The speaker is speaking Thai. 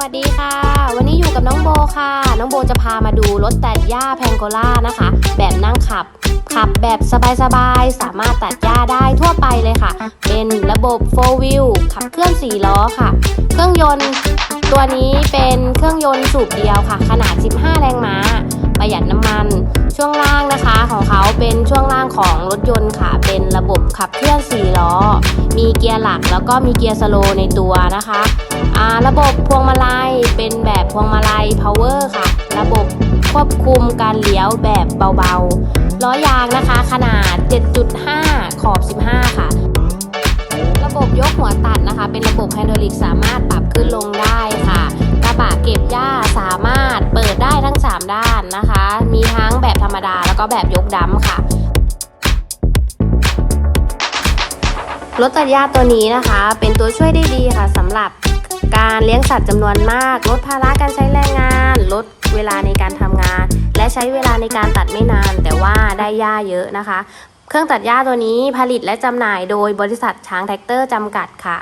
วัสดีค่ะ วันนี้อยู่กับน้องโบค่ะ น้องโบจะพามาดูรถตัดหญ้าแพงโกล่านะคะ แบบนั่งขับ ขับแบบสบายๆ สามารถตัดหญ้าได้ทั่วไปเลยค่ะ เป็นระบบ 4 wheel ขับเคลื่อน 4 ล้อค่ะ เครื่องยนต์ตัวนี้เป็นเครื่องยนต์สูบเดียวค่ะ ขนาด 15 แรงม้า ประหยัดน้ำมัน ช่วงล่างนะคะของเขาเป็นช่วงล่างของรถยนต์ค่ะ เป็นระบบขับเคลื่อน 4 ล้อ ร์หลักแล้วก็มีเกียร์สโลว์ในตัวนะคะอ่าระบบพวงมาลัยเป็นแบบพวงมาลัย power ค่ะ ระบบควบคุมการเลี้ยวแบบเบาๆ ล้อยางนะคะ ขนาด 7.5 ขอบ 15 ค่ะ ระบบยกหัวตัดนะคะ เป็นระบบไฮดรอลิกสามารถปรับขึ้นลงได้ค่ะ กระบะเก็บหญ้าสามารถเปิดได้ทั้ง 3 ด้านนะคะ มีทั้งแบบธรรมดาแล้วก็แบบยกดำค่ะ รถตัดหญ้าตัวนี้นะคะ เป็นตัวช่วยได้ดีค่ะสำหรับการเลี้ยงสัตว์จำนวนมาก ลดภาระการใช้แรงงาน ลดเวลาในการทำงาน และใช้เวลาในการตัดไม่นาน แต่ว่าได้หญ้าเยอะนะคะ เครื่องตัดหญ้าตัวนี้ผลิตและจำหน่ายโดยบริษัทช้างแท็กเตอร์จำกัดค่ะ